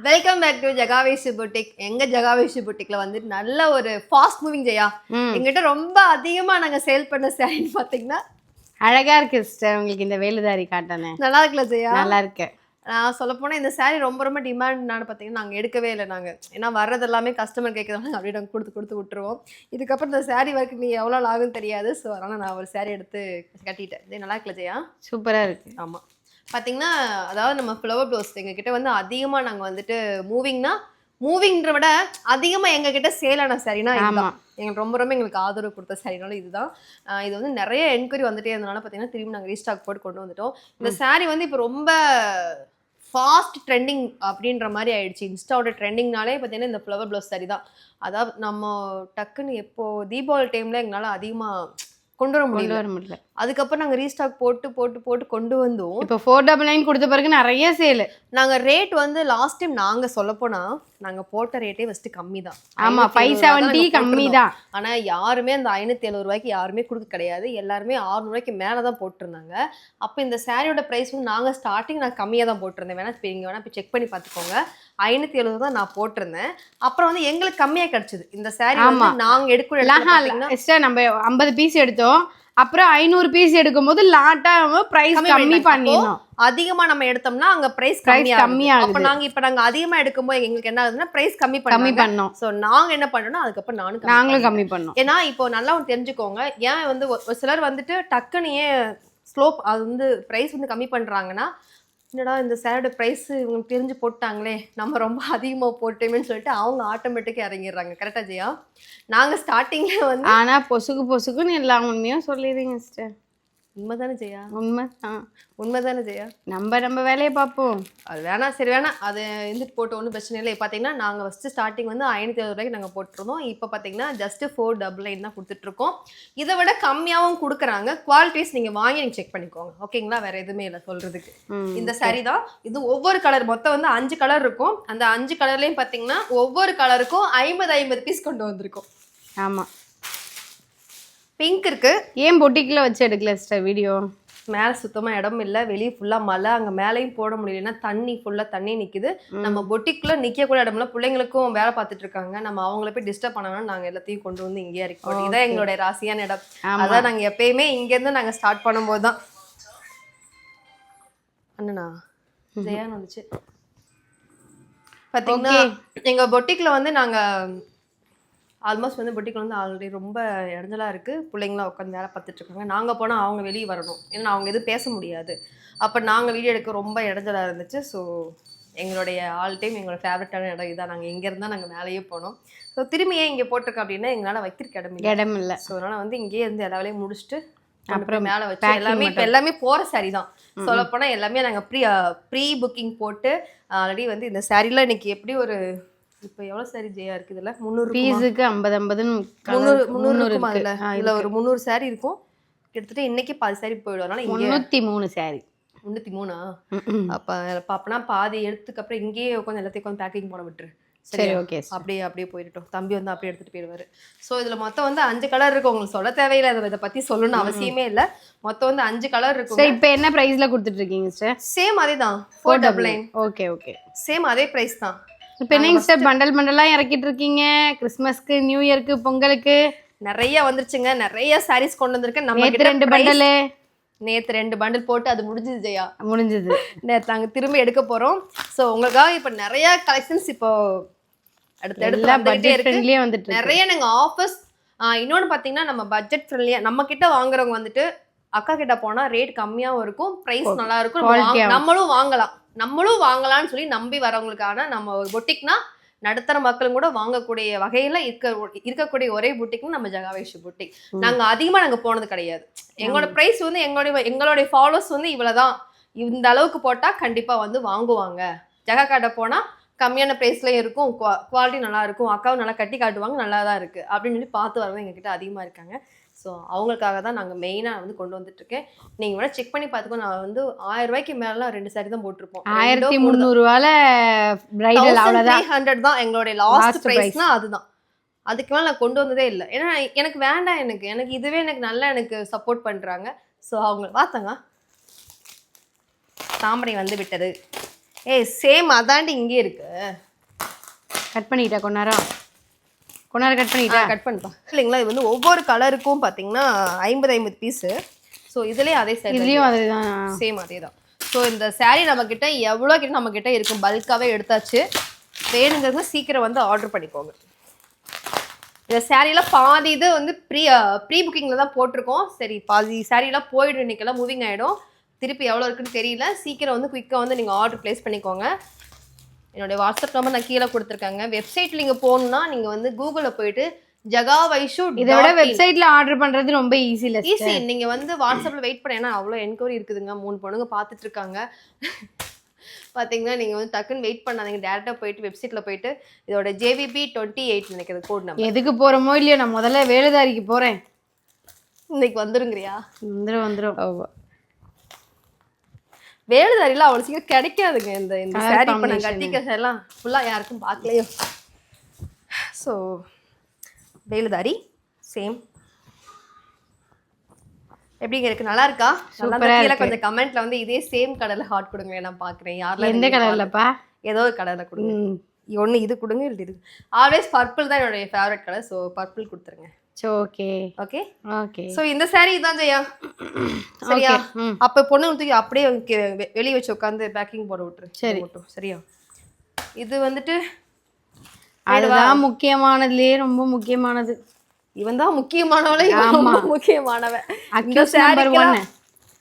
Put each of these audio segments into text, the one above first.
Welcome back to Jagavesh boutique எங்க ஜகாவேஷ் புட்டிக்ல வந்து நல்ல ஒரு ஃபாஸ்ட் மூவிங் ஜெயா. எங்கிட்ட ரொம்ப அதிகமா நாங்க சேல் பண்ண சாரின்னு பாத்தீங்கன்னா அழகா இருக்கு சிஸ்டர் உங்களுக்கு இந்த வேலுதாரி காட்டனே. நல்லா இருக்குல்ல ஜெயா? நல்லா இருக்கு. நான் சொல்ல போனா இந்த saree ரொம்ப ரொம்ப டிமாண்ட் பாத்தீங்கன்னா நாங்க எடுக்கவே இல்லை நாங்க. ஏன்னா வர்றது எல்லாமே கஸ்டமர் கேட்கறதால அப்படியே நாங்க கொடுத்து கொடுத்து விட்டுருவோம். இதுக்கப்புறம் இந்த saree வரைக்கும் நீ எவ்வளவு நாள் ஆகும்னு தெரியாது. ஸோ அதனால நான் ஒரு saree எடுத்து கட்டிட்டேன். இது நல்லா இருக்குல்ல ஜெயா? சூப்பரா இருக்கு. ஆமா. பாத்தீங்கன்னா அதாவது நம்ம ஃப்ளவர் ப்ளவுஸ் எங்ககிட்ட வந்து அதிகமா நாங்க வந்துட்டு மூவிங்னா மூவிங்ன்ற விட அதிகமா எங்க கிட்ட சேலான சாரினா இதுதான். எங்களுக்கு ரொம்ப ரொம்ப எங்களுக்கு ஆதரவு கொடுத்த சாரினால இதுதான். இது வந்து நிறைய என்கொயரி வந்துட்டே இருந்தனால பார்த்தீங்கன்னா திரும்பி நாங்கள் ரீஸ்டாக் போட்டு கொண்டு வந்துட்டோம். இந்த saree வந்து இப்போ ரொம்ப ஃபாஸ்ட் ட்ரெண்டிங் அப்படின்ற மாதிரி ஆயிடுச்சு. இன்ஸ்டாவோட ட்ரெண்டிங்னாலே பார்த்தீங்கன்னா இந்த ஃப்ளவர் ப்ளவுஸ் saree தான் அதாவது நம்ம டக்குன்னு எப்போ தீபாவளி டைம்ல எங்களால் அதிகமாக கொண்டு வர முடியல. வர முடியல. அதுக்கப்புறம் நாங்கள் ரீஸ்டாக் போட்டு போட்டு போட்டு கொண்டு வந்தோம் இப்போ ஃபோர் டபுள் நைன் கொடுத்த பிறகு நிறைய சேல் நாங்க ரேட் வந்து லாஸ்ட் டைம் நாங்க சொல்ல போனா நாங்க போட்ட ரேட்டே ஃபர்ஸ்ட் கம்மி தான் ஆமா ஃபைவ் செவன்ட்டி கம்மி தான் ஆனா யாருமே அந்த ஐநூத்தி எழுபது ரூபாய்க்கு யாருமே கொடுக்க கிடையாது. எல்லாருமே 600 ரூபாய்க்கு மேல தான் போட்டிருந்தாங்க. அப்ப இந்த சாரியோட பிரைஸ் வந்து நாங்க ஸ்டார்டிங் நான் கம்மியா தான் போட்டிருந்தேன். வேணா இப்போ நீங்க வேணா இப்போ செக் பண்ணி பார்த்துக்கோங்க. ஐநூத்தி எழுபது தான் நான் போட்டிருந்தேன். அப்புறம் வந்து எங்களுக்கு கம்மியா கிடைச்சது. இந்த சாரி. நாங்க பாத்தீங்கன்னா சிஸ்டர் நம்ம ஐம்பது பீஸ் எடுத்தோம். அப்புறம் ஐநூறு பீஸ் எடுக்கும்போது லாட்டா பிரைஸ் கம்மி. பண்ணிடணும் அதிகமா நம்ம எடுத்தோம்னா அங்க பிரைஸ் Price கம்மி கம்மியாகுது. அப்ப நாங்க இப்ப நாங்க அதிகமா எடுக்கும்போது எங்களுக்கு என்ன ஆகுதுன்னா பிரைஸ் கம்மி கம்மி பண்ணி பண்ணோம். சோ நாங்க என்ன பண்றோம்னா அதுக்கப்புறம் நானும் நாங்களும். கம்மி பண்ணோம். ஏன்னா இப்போ நல்லா ஒன்று தெரிஞ்சுக்கோங்க. ஏன் வந்து ஒரு ஒரு சிலர் வந்துட்டு டக்குன்னு ஏன் ஸ்லோப் அது வந்து ப்ரைஸ் வந்து கம்மி பண்றாங்கன்னா என்னடா இந்த சேரோட ப்ரைஸ் இவங்களுக்கு தெரிஞ்சு போட்டாங்களே நம்ம ரொம்ப அதிகமாக போட்டோமேன்னு சொல்லிட்டு அவங்க ஆட்டோமேட்டிக்காக இறங்கிடுறாங்க. கரெக்டா ஜெயா? நாங்கள் ஸ்டார்டிங்கில் வந்து ஆனால் பொசுக்கு பொசுக்குன்னு எல்லா உண்மையும் சொல்லிடுறீங்க சிஸ்டர் உண்மைதானே ஜெயா? உண்மை தான் உண்மைதானே ஜெயா? நம்ம நம்ம வேலையை பார்ப்போம். அது வேணாம் சரி வேணாம். அது இருந்துட்டு போட்டு ஒன்றும் பிரச்சனை இல்லை. பார்த்தீங்கன்னா நாங்கள் ஃபஸ்ட்டு ஸ்டார்டிங் வந்து ஐநூற்றி அறுபது ரூபாய்க்கு நாங்கள் போட்டிருந்தோம். இப்போ பார்த்தீங்கன்னா ஜஸ்ட் ஃபோர் டபுள் நைன் தான் கொடுத்துட்ருக்கோம். இதை விட கம்மியாகவும் கொடுக்குறாங்க. குவாலிட்டிஸ் நீங்கள் வாங்கி நீங்கள் செக் பண்ணிக்கோங்க. ஓகேங்களா வேறு எதுவுமே இல்லை சொல்கிறதுக்கு. இந்த saree தான். இது ஒவ்வொரு கலர் மொத்தம் வந்து அஞ்சு கலர் இருக்கும். அந்த அஞ்சு கலர்லேயும் பார்த்தீங்கன்னா ஒவ்வொரு கலருக்கும் ஐம்பது ஐம்பது பீஸ் கொண்டு வந்திருக்கோம். ஆமா. பிங்க் இருக்கு. ஏன் பொட்டிக்கில் வச்சு எடுக்கல சிஸ்டர் வீடியோ மேலே சுத்தமாக இடம் இல்லை. வெளியே ஃபுல்லாக மழை. அங்கே மேலேயும் போட முடியலன்னா தண்ணி ஃபுல்லாக தண்ணி நிற்குது நம்ம பொட்டிக்குள்ளே நிற்க கூட இடம் இல்லை. பிள்ளைங்களுக்கும் வேலை பார்த்துட்டு இருக்காங்க. நம்ம அவங்கள போய் டிஸ்டர்ப் பண்ணாங்கன்னா நாங்கள் எல்லாத்தையும் கொண்டு வந்து இங்கேயே இருக்கோம் இதான் எங்களுடைய ராசியான இடம். அதான் நாங்கள் எப்பயுமே இங்கேருந்து நாங்கள் ஸ்டார்ட் பண்ணும்போது தான். அண்ணனா ஜெயான்னு வந்துச்சு. பார்த்தீங்கன்னா எங்கள் பொட்டிக்கில் வந்து நாங்கள் ஆல்மோஸ்ட் வந்து பொட்டிக்கில் வந்து ஆல்ரெடி ரொம்ப இடைஞ்சலாக இருக்குது பிள்ளைங்களாம் உட்காந்து வேலை பார்த்துட்டு இருக்காங்க. நாங்கள் போனால் அவங்க வெளியே வரணும். ஏன்னா அவங்க எதுவும் பேச முடியாது. அப்போ நாங்கள் வீடியோ எடுக்க ரொம்ப இடைஞ்சலாக இருந்துச்சு. ஸோ எங்களுடைய ஆல் டைம் எங்களோட ஃபேவரட்டான இடம் இதான். நாங்கள் இங்கே இருந்தால் நாங்கள் மேலேயே போனோம். ஸோ திரும்பி ஏன் இங்கே போட்டிருக்கோம் அப்படின்னா எங்களால் வைக்கிறதுக்கு இடம் இல்லை. இடம் இல்லை. ஸோ அதனால் வந்து இங்கேயே இருந்து எல்லா வேலையும் முடிச்சுட்டு அப்புறம் மேலே வச்சு எல்லாமே இப்போ. எல்லாமே போகிற saree தான். சொல்லப்போனால் எல்லாமே நாங்கள் ப்ரீ ப்ரீ புக்கிங் போட்டு ஆல்ரெடி வந்து இந்த சாரீலாம் இன்னைக்கு எப்படி ஒரு இப்போ எவ்வளோ சாரி ஜெயா இருக்குது இதில்? முந்நூறு பீஸுக்கு ஐம்பது ஐம்பதுன்னு முந்நூறு முந்நூறு இருக்கு. இதில் ஒரு முந்நூறு saree இருக்கும். கிட்டத்தட்ட இன்னைக்கு பாதி saree போயிடும். அதனால முந்நூற்றி மூணு சாரி முந்நூற்றி மூணா? அப்போ அப்போனா பாதி எடுத்துக்கு அப்புறம் இங்கேயே உட்காந்து எல்லாத்தையும் உட்காந்து பேக்கிங் பண்ண விட்டுரு. சரி? ஓகே அப்படியே அப்படியே போயிட்டோம் தம்பி வந்து அப்படியே எடுத்துட்டு போயிடுவாரு. ஸோ இதுல மொத்தம் வந்து அஞ்சு கலர் இருக்கு. உங்களுக்கு சொல்ல தேவையில்லை. இதை இதை பத்தி சொல்லணும்னு அவசியமே இல்லை. மொத்தம் வந்து அஞ்சு கலர் இருக்கும் சரி இப்போ என்ன ப்ரைஸில் கொடுத்துட்டு இருக்கீங்க சிஸ்டர் சேம் அதே தான் four double nine okay okay same அதே பிரைஸ் தான். இப்போ என்னங்க சிஸ்டர் பண்டல் பண்டலாக இறக்கிட்டு இருக்கீங்க? கிறிஸ்மஸ்க்கு நியூ இயர்க்கு பொங்கலுக்கு? நிறைய வந்துருச்சுங்க. நிறைய சாரீஸ் கொண்டு வந்திருக்கேன் நம்ம நேற்று ரெண்டு பண்டலு நேத்து ரெண்டு பண்டில் போட்டு அது முடிஞ்சது ஜெயா. முடிஞ்சது. நேற்று நாங்கள் திரும்ப எடுக்க போறோம். ஸோ உங்களுக்காக இப்போ நிறைய கலெக்ஷன்ஸ் இப்போ அடுத்து அடுத்து வந்துட்டு. நிறைய நாங்கள் ஆஃபர்ஸ் இன்னொன்று பார்த்தீங்கன்னா நம்ம பட்ஜெட் ஃப்ரெண்ட்லியாக நம்ம கிட்ட வாங்குறவங்க வந்துட்டு அக்கா கிட்ட போனால் ரேட் கம்மியாகவும் இருக்கும் ப்ரைஸ் நல்லா இருக்கும். நம்மளும் வாங்கலாம். நம்மளும் வாங்கலாம்னு சொல்லி நம்பி வரவங்களுக்கான நம்ம பொட்டிக்னா நடுத்தர மக்களும் கூட வாங்கக்கூடிய வகையில இருக்க இருக்கக்கூடிய ஒரே புட்டிக்னு நம்ம ஜகாவேஷ் புட்டிக் ம். நாங்க அதிகமா நாங்க போனது கிடையாது. எங்களோட பிரைஸ் வந்து எங்களுடைய எங்களுடைய ஃபாலோஸ் வந்து இவ்வளவுதான். இந்த அளவுக்கு போட்டா கண்டிப்பா வந்து வாங்குவாங்க. ஜகா கடை போனா கம்மியான ப்ரைஸ்லயும் இருக்கும் குவாலிட்டி நல்லா இருக்கும் அக்காவும் நல்லா கட்டி காட்டுவாங்க நல்லா தான் இருக்கு அப்படின்னு சொல்லி பார்த்து வரவங்க எங்ககிட்ட அதிகமா இருக்காங்க. ஸோ அவங்களுக்காக தான் நாங்கள் மெயினாக வந்து கொண்டு வந்துட்டு இருக்கேன் நீங்கள் வேணா செக் பண்ணி பார்த்துக்கோ நான் வந்து ஆயிரம் ரூபாய்க்கு மேலாம் ரெண்டு சாரி தான் போட்டிருப்போம். ஆயிரத்தி முந்நூறுவால பிரைடல் அவ்வளோதான் ஹண்ட்ரட் தான் எங்களுடைய லாஸ்ட் Last price. ப்ரைஸ்னா அதுதான். அதுக்கு மேலே நான் கொண்டு வந்ததே இல்லை. ஏன்னா எனக்கு வேண்டாம் எனக்கு. எனக்கு இதுவே எனக்கு நல்லா எனக்கு சப்போர்ட் பண்ணுறாங்க ஸோ அவங்க பார்த்தாங்க தாமரை வந்து விட்டது. ஏய் சேம் அதாண்டி இங்கே இருக்கு. கட் பண்ணிட்டா கொஞ்ச நேரம் கட் பண்ணிட்டா கட் பண்ணிப்பா. இல்லைங்களா? இது வந்து ஒவ்வொரு கலருக்கும் பார்த்தீங்கன்னா ஐம்பது ஐம்பது பீஸு ஸோ இதுலேயே அதே சைடு இதுலயும் அதுதான். சேம் அதே தான் ஸோ இந்த saree நம்ம கிட்ட எவ்வளோ கிட்ட நம்ம கிட்ட இருக்கும் பல்காவே எடுத்தாச்சு. வேணுங்கிறது சீக்கிரம் வந்து ஆர்டர் பண்ணிக்கோங்க. இந்த சாரீலாம் பாதி இது வந்து ப்ரீ ப்ரீ புக்கிங்கில் தான் போட்டிருக்கோம். சரி பாதி சாரீலாம் போயிடும் இன்னைக்கெல்லாம் மூவிங் ஆகிடும் திருப்பி எவ்வளோ இருக்குன்னு தெரியல. சீக்கிரம் வந்து குயிக்காக வந்து நீங்கள் ஆர்டர் ப்ளேஸ் பண்ணிக்கோங்க. என்னுடைய வாட்ஸ்அப் நம்பர் நான் கீழே கொடுத்துருக்காங்க. வெப்சைட்டில் நீங்கள் போகணுன்னா நீங்கள் வந்து கூகுளில் போயிட்டு ஜகா வைஷு இதை விட வெப்சைட்ல ஆர்டர் பண்றது ரொம்ப ஈஸி இல்ல ஈஸி நீங்க வந்து வாட்ஸ்அப்ல வெயிட் பண்ண ஏன்னா அவ்வளோ என்கொயரி இருக்குதுங்க. மூணு பொண்ணுங்க பார்த்துட்டு இருக்காங்க. பாத்தீங்கன்னா நீங்க வந்து டக்குன்னு வெயிட் பண்ணாதீங்க. டேரக்டா போயிட்டு வெப்சைட்ல போயிட்டு இதோட ஜேவிபி டுவெண்ட்டி எயிட் நினைக்கிறது கோட் நம்பர் எதுக்கு போறோமோ இல்லையோ நான் முதல்ல வேலுதாரிக்கு போறேன். இன்னைக்கு வந்துருங்கிறியா? வந்துரும் வந்துரும். வேலுதாரில அவ்வளோ சீக்கிரம் கிடைக்காதுங்க இந்த இந்த சாரி இப்போ நான். கட்டிக்க எல்லாம் ஃபுல்லா யாருக்கும் பார்க்கலையோ. ஸோ வேலுதாரி சேம் எப்படிங்க இருக்கு? நல்லா இருக்கா? நல்லா. கொஞ்சம் கமெண்ட்ல வந்து இதே சேம் கலர்ல ஹாட் கொடுங்க நான் பாக்குறேன் யாரெல்லாம் எந்த கலர்லப்பா ஏதோ ஒரு கலரில் கொடுங்க. ஒன்று இது கொடுங்க இல்லை இது. ஆல்வேஸ் பர்பிள் தான் என்னுடைய ஃபேவரட் கலர் ஸோ பர்பிள் கொடுத்துருங்க. சரி ஓகே. ஓகே? ஓகே. ஸோ இந்த saree இதான் ஜெயா. சரியா? அப்போ பொண்ணு தூக்கி அப்படியே வெளிய வச்சு உட்காந்து பேக்கிங் போட விட்டுரு. சரி. சரியா? இது வந்துட்டு அதுதான் முக்கியமானதுலயே ரொம்ப முக்கியமானது. இவன் தான் முக்கியமானவளே. ரொம்ப முக்கியமானவன்.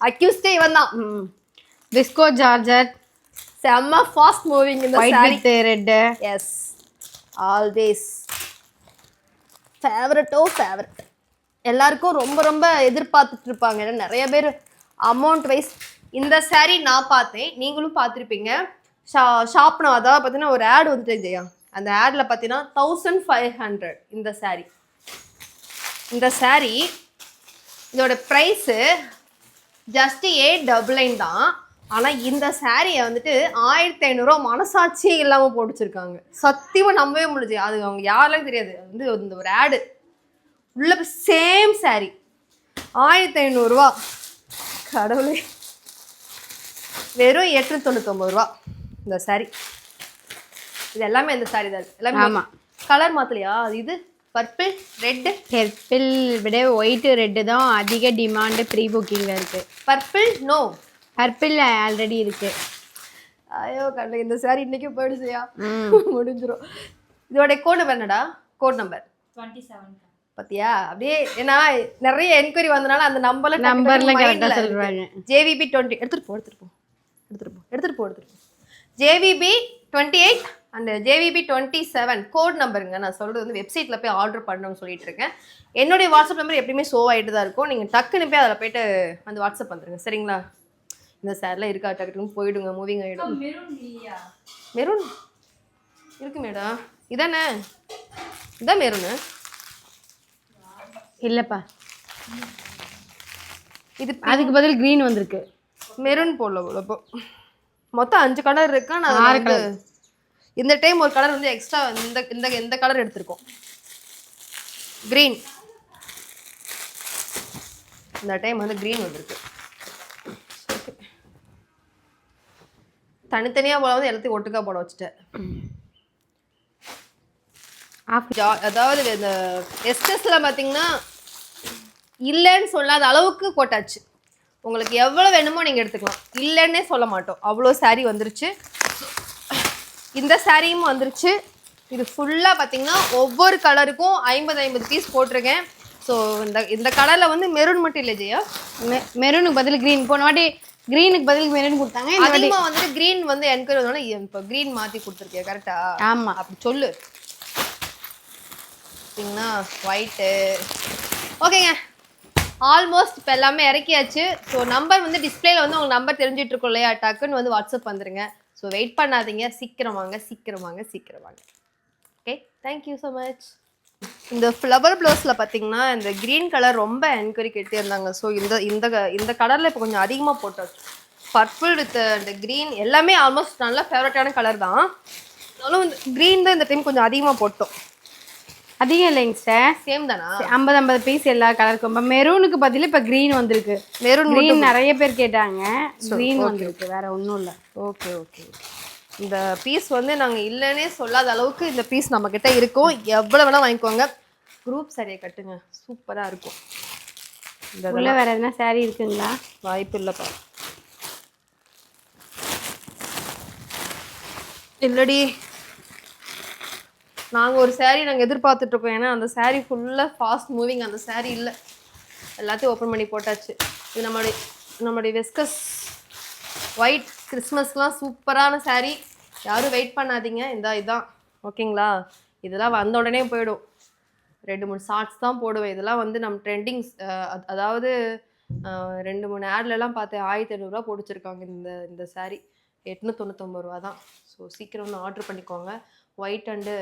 அக்யூஸ்டே இவன் தான். விஸ்கோ செம்ம ஃபாஸ்ட் மூவிங் இந்த ரெட் எஸ் ஆல்வேஸ் ஃபேவரட்டோ ஃபேவரட் எல்லாருக்கும் ரொம்ப ரொம்ப எதிர்பார்த்துட்டு இருப்பாங்க ஏன்னா நிறைய பேர் அமௌண்ட் வைஸ் இந்த சாரீ நான் பார்த்தேன். நீங்களும் பார்த்துருப்பீங்க. ஷா ஷாப்னா அதாவது பார்த்தீங்கன்னா ஒரு ஆட் வந்துட்டு ஜெயா அந்த ஆடில் பார்த்தீங்கன்னா தௌசண்ட் ஃபைவ் ஹண்ட்ரட் இந்த சாரீ இந்த சாரீ இதோட price just eight double nine தான். ஆனால் இந்த சாரியை வந்துட்டு ஆயிரத்தி ஐநூறுரூவா மனசாட்சியே இல்லாமல் போட்டுச்சிருக்காங்க. சத்தியமாக நம்பவே முடிஞ்சு அது அவங்க யாரெல்லாம் தெரியாது. வந்து இந்த ஒரு ஆடு உள்ள சேம் saree. ஆயிரத்தி ஐநூறுரூவா கடவுளே. வெறும் எட்நூத்தி தொண்ணூத்தொம்பது ரூபா. இந்த saree. இது எல்லாமே இந்த saree தான். எல்லாமே ஆமா. கலர் மாத்தலையா? அது இது? பர்பிள் ரெட்டு ஹெர்பில் விட ஒயிட் ரெட்டு தான் அதிக டிமாண்டு ப்ரீ புக்கிங்ல இருக்கு. பர்பிள் நோ ஹெர்பில் ஆல்ரெடி இருக்கு. ஐயோ கண்ட இந்த சாரி இன்னைக்கு போயிடுச்சியா. முடிஞ்சிரும். இதோட கோட் நம்பர் என்னடா? கோட் நம்பர் பாத்தியா? அப்படியே ஏன்னா நிறைய என்கொயரி வந்தனால அந்த நம்பர்ல நம்பர்ல கரெக்டா சொல்றாங்க ஜேவிபி டுவெண்ட்டி எடுத்துட்டு போ எடுத்துட்டு போ. எடுத்துட்டு போ எடுத்துட்டு போ எடுத்துட்டு போ. JVP twenty eight and JVP twenty seven code நம்பருங்க நான் சொல்றது வந்து வெப்சைட்ல போய் ஆர்டர் பண்ணணும்னு சொல்லிட்டு இருக்கேன். என்னுடைய வாட்ஸ்அப் நம்பர் எப்பயுமே ஷோ ஆகிட்டு தான் இருக்கும். நீங்கள் டக்குன்னு போய் அதில் போயிட்டு வந்து வாட்ஸ்அப் வந்துருங்க. சரிங்களா? இந்த சாரில் இருக்கா டக்குன்னு போயிடுங்க மூவிங் ஆகிடும் மெரூன் இருக்கு மேடம் இதானே? இதான் மெரூனு இல்லப்பா. இது அதுக்கு பதில் கிரீன் வந்திருக்கு. மெரூன் போடல போல இப்போ மொத்தம் அஞ்சு கலர் இருக்கு? நான் அதுல வந்து இந்த டைம் ஒரு கலர் வந்து எக்ஸ்ட்ரா இந்த இந்த இந்த கலர் எடுத்திருக்கோம். கிரீன் இந்த டைம் வந்து கிரீன் வந்திருக்கு. தனித்தனியா போல வந்து எல்லாத்தையும் ஒட்டுக்கா போட வச்சுட்டேன். ஜா- அதாவது இந்த எஸ்டஸ்ல பார்த்தீங்கன்னா இல்லைன்னு சொல்லாத அளவுக்கு போட்டாச்சு. உங்களுக்கு எவ்வளோ வேணுமோ நீங்கள் எடுத்துக்கலாம். இல்லைன்னே சொல்ல மாட்டோம். அவ்வளோ saree வந்துருச்சு. இந்த சாரியும் வந்துருச்சு. இது ஃபுல்லாக பார்த்தீங்கன்னா ஒவ்வொரு கலருக்கும் ஐம்பது ஐம்பது பீஸ் போட்டிருக்கேன். ஸோ இந்த இந்த கலரில் வந்து மெரூன் மட்டும் இல்லை ஜெயா? மெரூனுக்கு பதில் கிரீன் போன வாட்டி கிரீனுக்கு பதில் மெரூன் கொடுத்தாங்க. அதிகமாக வந்துட்டு க்ரீன் வந்து என்கொயரி வந்தோடனே இப்போ க்ரீன் மாற்றி கொடுத்துருக்கேன் கரெக்டா ஆமா. அப்படி சொல்லு. பார்த்தீங்கன்னா ஒயிட்டு ஓகேங்க ஆல்மோஸ்ட் இப்போ எல்லாமே இறக்கியாச்சு. ஸோ நம்பர் வந்து டிஸ்பிளேல வந்து உங்கள் நம்பர் தெரிஞ்சிட்டு இருக்கோம் இல்லையா? டக்குன்னு வந்து வாட்ஸ்அப் வந்துருங்க. ஸோ வெயிட் பண்ணாதீங்க. சீக்கிரம் வாங்க சீக்கிரம் வாங்க சீக்கிரம் வாங்க. Okay thank you so much இந்த ஃப்ளவர் ப்ளவுஸில் பார்த்தீங்கன்னா இந்த க்ரீன் கலர் ரொம்ப என்கொயரி கேட்டே இருந்தாங்க. ஸோ இந்த இந்த இந்த கலரில் இப்போ கொஞ்சம் அதிகமாக போட்டாச்சு பர்பிள் வித் இந்த க்ரீன் எல்லாமே ஆல்மோஸ்ட் நல்ல ஃபேவரட்டான கலர் தான். அதனால வந்து க்ரீன் தான் இந்த டைம் கொஞ்சம் அதிகமாக போட்டோம். அதிகம் இல்லைங்க சார் சேம் தானா? ஐம்பது ஐம்பது பீஸ் எல்லா கலருக்கும் இப்போ மெரூனுக்கு பதில் இப்போ கிரீன் வந்திருக்கு. மெரூன் கிரீன் நிறைய பேர் கேட்டாங்க. கிரீன் வந்திருக்கு வேற ஒன்றும் இல்லை. ஓகே ஓகே ஓகே இந்த பீஸ் வந்து நாங்கள் இல்லைன்னே சொல்லாத அளவுக்கு இந்த பீஸ் நம்மக்கிட்ட இருக்கும். எவ்வளோ வேணால் வாங்கிக்கோங்க. குரூப் சரியை கட்டுங்க. சூப்பராக இருக்கும். இந்த உள்ள வேற எதனா saree இருக்குங்களா? வாய்ப்பு இல்லைப்பா. இல்லடி. நாங்கள் ஒரு saree நாங்கள் எதிர்பார்த்துட்டு இருக்கோம். ஏன்னா அந்த saree ஃபுல்லாக ஃபாஸ்ட் மூவிங் அந்த saree இல்லை. எல்லாத்தையும் ஓப்பன் பண்ணி போட்டாச்சு. இது நம்மளுடைய நம்மளுடைய வெஸ்கஸ் ஒயிட் கிறிஸ்மஸ்க்குலாம் சூப்பரான saree. யாரும் வெயிட் பண்ணாதீங்க. இந்த இதான். ஓகேங்களா? இதெல்லாம் வந்த உடனே போயிடும். ரெண்டு மூணு ஷார்ட்ஸ் தான் போடுவேன். இதெல்லாம் வந்து நம்ம ட்ரெண்டிங் அதாவது ரெண்டு மூணு ஆட்லலாம் பார்த்தேன். ஆயிரத்தி ஐநூறுரூவா போட்டுச்சிருக்காங்க இந்த இந்த saree. எட்நூத்தி தொண்ணூத்தொம்பது ரூபா தான். ஸோ சீக்கிரம் வந்து ஆர்டர் பண்ணிக்கோங்க. ஒயிட் அண்டு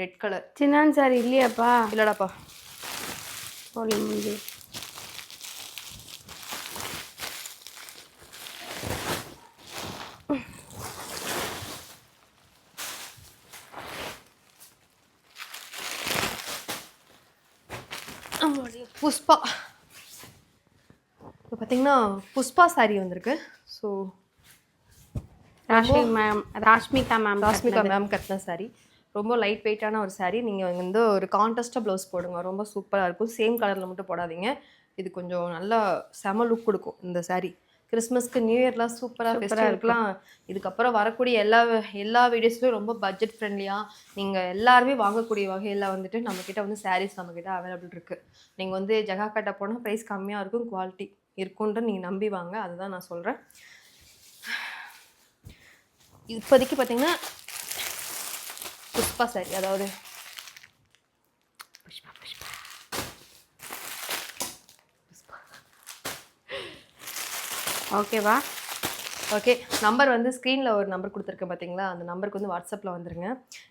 ரெட் கலர் சின்னான் சாரி இல்லையாப்பா? இல்லடாப்பா. போலி முடிஞ்சு புஷ்பா. இப்போ பார்த்தீங்கன்னா புஷ்பா saree வந்திருக்கு. So Rashmi ma'am Rashmika ma'am Rashmika ma'am கட்டின saree. ரொம்ப லைட் வெயிட்டான ஒரு saree. நீங்கள் வந்து ஒரு கான்ட்ராஸ்டாக ப்ளவுஸ் போடுங்க. ரொம்ப சூப்பராக இருக்கும். சேம் கலரில் மட்டும் போடாதீங்க. இது கொஞ்சம் நல்லா செம லுக் கொடுக்கும் இந்த saree. கிறிஸ்மஸ்க்கு நியூ இயர்லாம் சூப்பராக ஃபெஸ்டிவலுக்குலாம் இதுக்கப்புறம் வரக்கூடிய எல்லா எல்லா வீடியோஸ்லையும் ரொம்ப பட்ஜெட் ஃப்ரெண்ட்லியாக நீங்கள் எல்லாருமே வாங்கக்கூடிய வகையில் வந்துட்டு நம்மக்கிட்ட வந்து sarees நம்மக்கிட்ட அவைலபிள் இருக்குது நீங்கள் வந்து ஜகாக்காட்ட போனால் ப்ரைஸ் கம்மியாக இருக்கும் குவாலிட்டி இருக்குன்ட்டு நீங்கள் நம்பி வாங்க. அதுதான் நான் சொல்கிறேன் இப்போதைக்கு பார்த்தீங்கன்னா புஷ்பா சாரி அதாவது ஓகேவா? ஓகே நம்பர் வந்து ஸ்க்ரீனில் ஒரு நம்பர் கொடுத்துருக்கேன் பார்த்தீங்களா அந்த நம்பருக்கு வந்து வாட்ஸ்அப்பில் வந்துருங்க.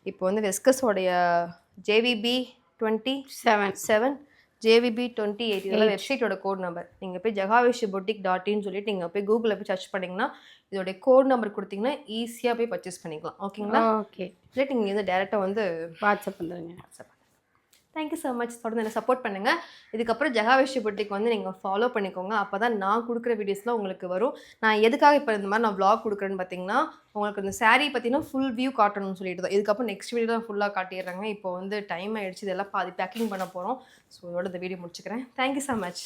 இப்போ வந்து வெஸ்கஸோடைய JVP twenty seven seven JVP twenty eight இதெல்லாம் வெப்சைட்டோட கோட் நம்பர் நீங்கள் போய் ஜகாவேஷ் பொட்டிக் டாட் இன் சொல்லிட்டு நீங்கள் போய் கூகுளில் போய் சர்ச் பண்ணிங்கன்னா இதோடைய கோட் நம்பர் கொடுத்தீங்கன்னா ஈஸியாக போய் பர்ச்சேஸ் பண்ணிக்கலாம். ஓகேங்களா? ஓகே இல்லாட்டி நீங்கள் வந்து டேரெக்டாக வந்து வாட்ஸ்அப் வந்துருங்க. வாட்ஸ்அப் தேங்க்யூ ஸோ மச் தொடர்ந்து என்ன சப்போர்ட் பண்ணுங்கள் இதுக்கப்புறம் ஜெகாவேஷி பொட்டிக்கு வந்து நீங்கள் ஃபாலோ பண்ணிக்கோங்க. அப்போ தான் நான் கொடுக்குற வீடியோஸ்லாம் உங்களுக்கு வரும். நான் எதுக்காக இப்போ இந்த மாதிரி நான் வ்ளாக் கொடுக்குறேன்னு பார்த்தீங்கன்னா உங்களுக்கு இந்த சாரீ பார்த்தீங்கன்னா ஃபுல் வியூ காட்டணும்னு சொல்லிட்டு தான். இதுக்கப்புறம் நெக்ஸ்ட் வீடியோ தான் ஃபுல்லாக காட்டிடுறாங்க. இப்போ வந்து டைம் ஆகிடுச்சு இதெல்லாம் பாதி பேக்கிங் பண்ண போகிறோம் ஸோ இதோட இந்த வீடியோ முடிச்சுக்கிறேன். Thank you so much